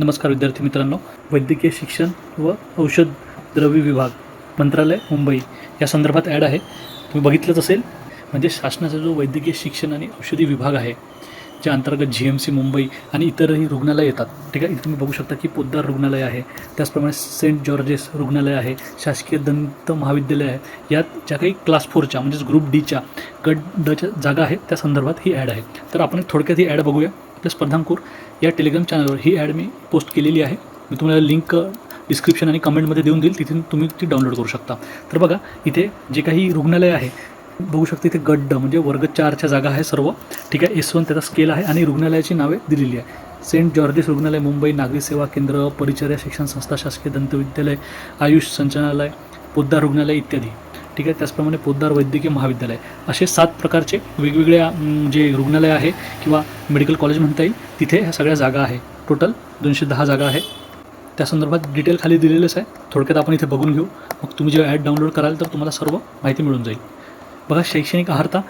नमस्कार विद्यार्थी मित्रांनो. वैद्यकीय शिक्षण व औषध द्रव्य विभाग मंत्रालय मुंबई या संदर्भात ॲड आहे. तुम्ही बघितलंच असेल म्हणजे शासनाचा जो वैद्यकीय शिक्षण आणि औषधी विभाग आहे ज्या अंतर्गत जी एम सी मुंबई आणि इतरही रुग्णालय येतात. ठीक आहे? इथे तुम्ही बघू शकता की पोद्दार रुग्णालय आहे. त्याचप्रमाणे सेंट जॉर्जेस रुग्णालय आहे. शासकीय दंत महाविद्यालय आहे. यात ज्या काही क्लास फोरच्या म्हणजेच ग्रुप डीच्या गट डच्या जागा आहेत त्या संदर्भात ही ॲड आहे. तर आपण थोडक्यात ही ॲड बघूया. आपल्या स्पर्धांकूर या टेलिग्राम चॅनलवर ही ॲड मी पोस्ट केलेली आहे. मी तुम्हाला लिंक डिस्क्रिप्शन आणि कमेंटमध्ये देऊन देईल. तिथून तुम्ही ती डाउनलोड करू शकता. तर बघा इथे जे काही रुग्णालय आहे बघू शकता इथे गड्ड म्हणजे वर्ग चारच्या जागा आहे सर्व. ठीक आहे एस वन त्याचा स्केल आहे आणि रुग्णालयाची नावे दिलेली आहे. सेंट जॉर्जेस रुग्णालय मुंबई नागरी सेवा केंद्र परिचर्या शिक्षण संस्था शासकीय दंतविद्यालय आयुष संचालनालय पोद्दार रुग्णालय इत्यादी. ठीक आहे त्याचप्रमाणे पोद्दार वैद्यकीय महाविद्यालय. असे सात प्रकारचे वेगवेगळ्या जे रुग्णालय आहे किंवा मेडिकल कॉलेज म्हणता येईल तिथे ह्या सगळ्या जागा आहे. टोटल दोनशे दहा जागा आहे. त्या संदर्भात डिटेल खाली दिलेलंच आहे. थोडक्यात आपण इथे बघून घेऊ. मग तुम्ही जेव्हा ॲड डाउनलोड कराल तर तुम्हाला सर्व माहिती मिळून जाईल. बघा शैक्षणिक आहारता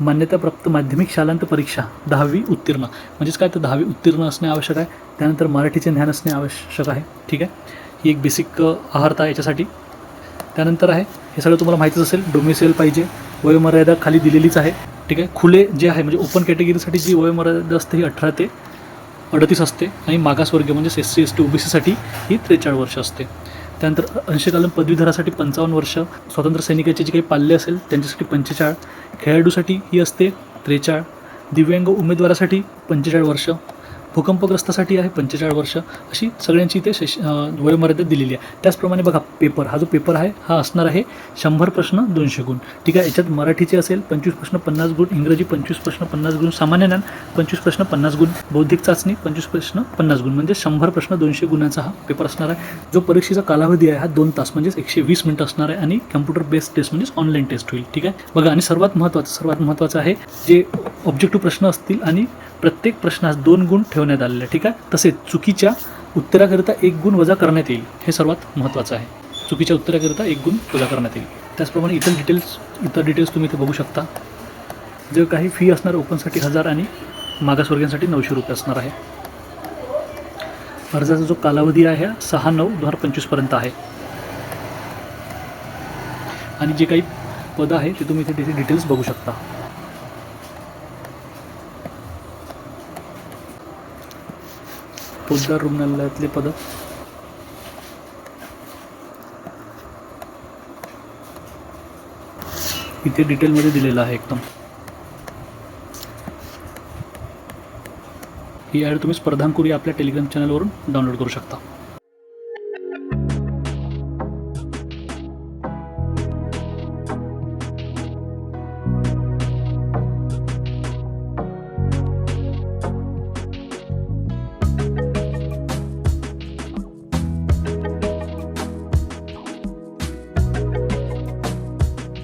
मान्यताप्राप्त माध्यमिक शालांत परीक्षा दहावी उत्तीर्ण. म्हणजेच काय? तर दहावी उत्तीर्ण असणे आवश्यक आहे. त्यानंतर मराठीचे ज्ञान असणे आवश्यक आहे. ठीक आहे? ही एक बेसिक आहारता याच्यासाठी. त्यानंतर आहे हे सगळं तुम्हाला माहितीच असेल डोमेसेल पाहिजे वयोमर्यादा खाली दिलेलीच आहे. ठीक आहे? खुले जे आहे म्हणजे ओपन कॅटेगरीसाठी जी वयोमर्यादा असते ही अठरा ते अडतीस असते. आणि मागासवर्गीय म्हणजे एस सी एस टी ओबीसीसाठी ही त्रेचाळीस वर्ष असते. त्यानंतर अंशकालीन पदवीधरासाठी पंचावन्न वर्ष स्वातंत्र्य सैनिकाचे जे काही पाल्य असेल त्यांच्यासाठी पंचेचाळ खेळाडूसाठी ही असते त्रेचाळ दिव्यांग उमेदवारासाठी पंचेचाळ वर्ष. भूकंपग्रस्तासाठी आहे पंचेचाळीस वर्ष. अशी सगळ्यांची इथे शैश वयोमर्यादा दिलेली आहे. त्याचप्रमाणे बघा पेपर हा जो पेपर आहे हा असणार आहे शंभर प्रश्न दोनशे गुण. ठीक आहे? याच्यात मराठीचे असेल पंचवीस प्रश्न पन्नास गुण. इंग्रजी पंचवीस प्रश्न पन्नास गुण. सामान्य ज्ञान पंचवीस प्रश्न पन्नास गुण. बौद्धिक चाचणी पंचवीस प्रश्न पन्नास गुण. म्हणजे शंभर प्रश्न दोनशे गुणांचा हा पेपर असणार आहे. जो परीक्षेचा कालावधी आहे हा दोन तास म्हणजेच एकशे वीस मिनिटं असणार आहे आणि कम्प्युटर बेस्ड टेस्ट म्हणजेच ऑनलाईन टेस्ट होईल. ठीक आहे? बघा आणि सर्वात महत्त्वाचं सर्वात महत्त्वाचं आहे जे ऑब्जेक्टिव्ह प्रश्न असतील आणि प्रत्येक प्रश्नास दोन गुण ठेवण्यात आलेले आहे ठीक आहे? तसेच चुकीच्या उत्तराकरिता एक गुण वजा करण्यात येईल हे सर्वात महत्त्वाचं आहे. चुकीच्या उत्तराकरिता एक गुण वजा करण्यात येईल. त्याचप्रमाणे इतर डिटेल्स इतर डिटेल्स तुम्ही इथे बघू शकता. जे काही फी असणार ओपनसाठी हजार आणि मागासवर्गीयांसाठी नऊशे रुपये असणार आहे. अर्जाचा जो कालावधी आहे हा सहा नऊ दोन हजार पंचवीसपर्यंत आहे. आणि जे काही पदं आहे ते तुम्ही इथे डिटेल्स बघू शकता. पोद्दार रुग्णालयातले पद. इथे डिटेलमध्ये दिलेलं आहे एकदम. ही ॲड तुम्ही स्पर्धांकुरी आपल्या टेलिग्राम चॅनलवरून डाउनलोड करू शकता.